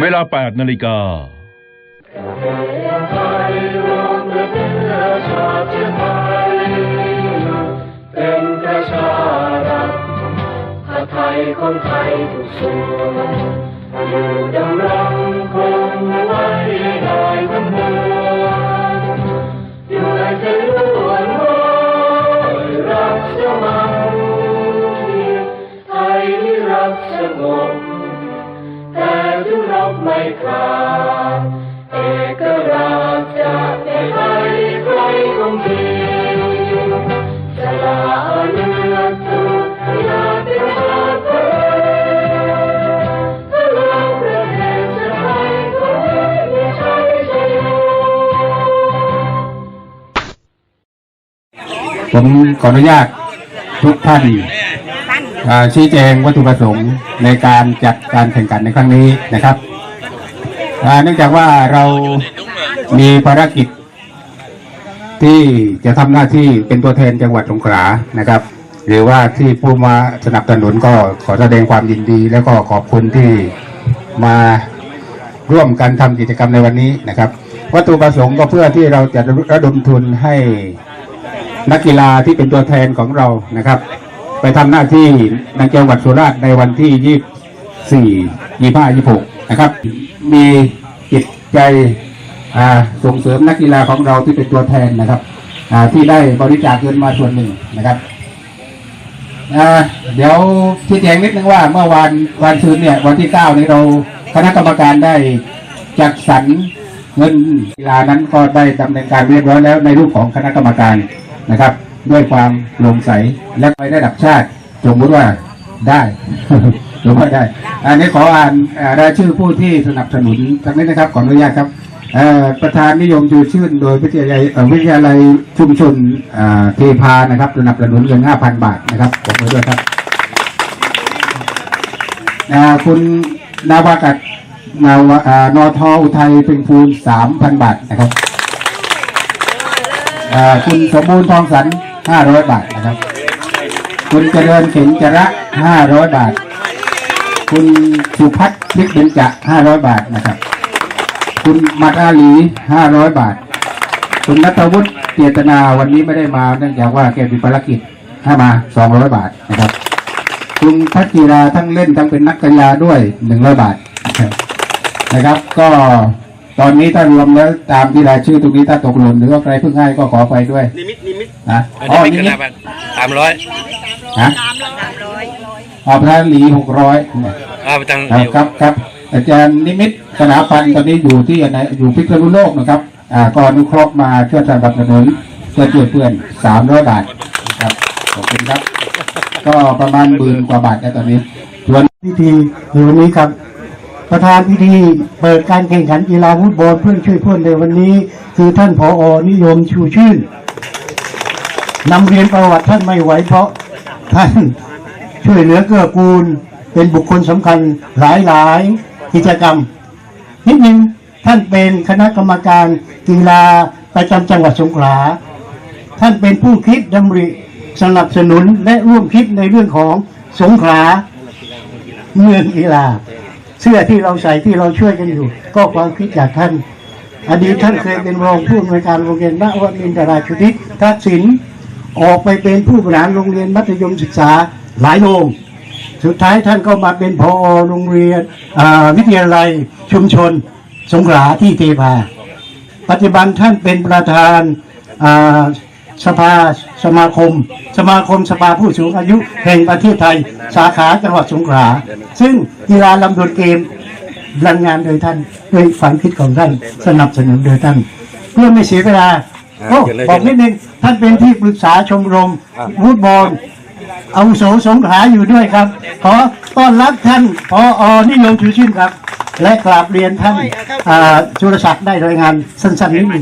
เวลา 8 นาฬิกา เป็นประชารัฐไทยคนไทยทุกส่วนอยู่ดำรง ไม่คลาดเอกราชจะไม่ให้ใครคงดีสละเลือดสุดอยาเป็นชาติไทยพลังประเทศไทยของไม่ใช่ชัยโยผมขออนุญาตทุกท่านอ่าชี้แจงวัตถุประสงค์ในการจัดการแข่งขันในครั้งนี้นะครับอ่า เนื่องจากว่าเรามีภารกิจที่จะทำหน้าที่เป็นตัวแทนจังหวัดสงขลานะครับ หรือว่าที่ผู้มาสนับสนุนก็ขอแสดงความยินดี แล้วก็ขอบคุณที่มาร่วมกันทำกิจกรรมในวันนี้นะครับ วัตถุประสงค์ก็เพื่อที่เราจะระดมทุนให้นักกีฬาที่เป็นตัวแทนของเรานะครับ ไปทำหน้าที่ในจังหวัดสุราษฎร์ในวันที่24 25 26นะครับ มีจิตใจอ่าส่งเสริมนักกีฬาของเราที่เป็นตัวแทนนะครับอ่าที่ได้บริจาคเงินมาส่วนหนึ่งนะครับอ่าเดี๋ยวชี้แจงนิดนึงว่าเมื่อวานวันซืนเนี่ยวันที่9นี้เราคณะกรรมการได้จัดสรรเงินกีฬานั้นก็ได้ดำเนินการเรียบร้อยแล้วในรูปของคณะกรรมการนะครับ ด้วยความโปร่งใสและไประดับชาติสมมติว่าได้ หรือว่าได้ อันนี้ขออ่านรายชื่อผู้ที่สนับสนุนสักนิดนะครับขออนุญาตครับประธานนิยมชูชื่นโดยวิทยาลัยวิทยาลัยชุมชนเทพานะครับสนับสนุนเงิน5,000บาทนะครับผมด้วยครับคุณนาวากัดนาวาอ่านอทออุทัยเป็นคูณ3,000บาทนะครับคุณสมบูรณ์ทองสันห้าร้อยบาทนะครับ คุณเจริญเข็งจระห้าร้อยบาท คุณสุพัฒน์พริกเบญจห้าร้อยบาทนะครับ คุณมัดอาลีห้าร้อยบาท คุณนัทวุฒิเจตนาวันนี้ไม่ได้มาเนื่องจากว่าแกมีภารกิจให้มาสองร้อยบาทนะครับ คุณพัชจีราทั้งเล่นทั้งเป็นนักกีฬาด้วยหนึ่งร้อยบาทนะครับนะครับ ก็ตอนนี้ถ้ารวมแล้วตามที่รายชื่อตรงนี้ถ้าตกหล่นหรือว่าใครเพิ่งให้ก็ขอไปด้วยนิมิตนิมิตนะอันอ๋อนี้ไม่นี่เกินห้าพันสามร้อยฮะ อ๋อพระหลีหกร้อยเอาไปตังครับครับครับ อาจารย์นิมิตสนาพันธ์ตอนนี้อยู่ที่ไหนอยู่พิษณุโลกนะครับ อ่าก็อนุเคราะห์มาช่วยสนับสนุนเพื่อช่วยเพื่อนสามร้อยบาทครับขอบคุณครับ ก็ประมาณหมื่นกว่าบาทนะตอนนี้ส่วนพิธีในวันนี้ครับ ประธานพิธีเปิดการแข่งขันกีฬาฟุตบอลเพื่อนช่วยเพื่อนในวันนี้ คือท่านผออนิยมชูชื่นนำเรียนประวัติท่านไม่ไหวเพราะท่าน ช่วยเหลือเกื้อกูล เป็นบุคคลสำคัญหลายหลายๆกิจกรรม นิดนึงท่านเป็นคณะกรรมการกีฬาประจำจังหวัดสงขลา ท่านเป็นผู้คิดดำริสนับสนุนและร่วมคิดในเรื่องของสงขลาเมืองกีฬา เสื้อที่เราใส่ที่เราช่วยกันอยู่ ก็ความคิดจากท่านอดีตท่านเคยเป็นรองผู้อำนวยการโรงเรียนนวมินทราชุดิตทักษิณออกไปเป็นผู้บริหารโรงเรียนมัธยมศึกษา หลายโรงสุดท้ายท่านก็มาเป็นพอโรงเรียนอ่าวิทยาลัยชุมชนสงขลาที่เทพาปัจจุบันท่านเป็นประธานอ่าสภาสมาคม สมาคมสภาผู้สูงอายุแห่งประเทศไทย สาขาจังหวัดสงขลาซึ่งกีฬาลำดวนเกมรันงานโดยท่านด้วยความคิดของท่านสนับสนุนโดยท่านเพื่อไม่เสียเวลาโอ้บอกนิดนึงท่านเป็นที่ปรึกษาชมรมฟุตบอล อาวุโสสงขลาอยู่ด้วยครับ ขอต้อนรับท่านพออนิยมชูชื่นครับ และกราบเรียนท่านอ่าจุลศักดิ์ได้รายงานสั้นๆนิดหนึ่ง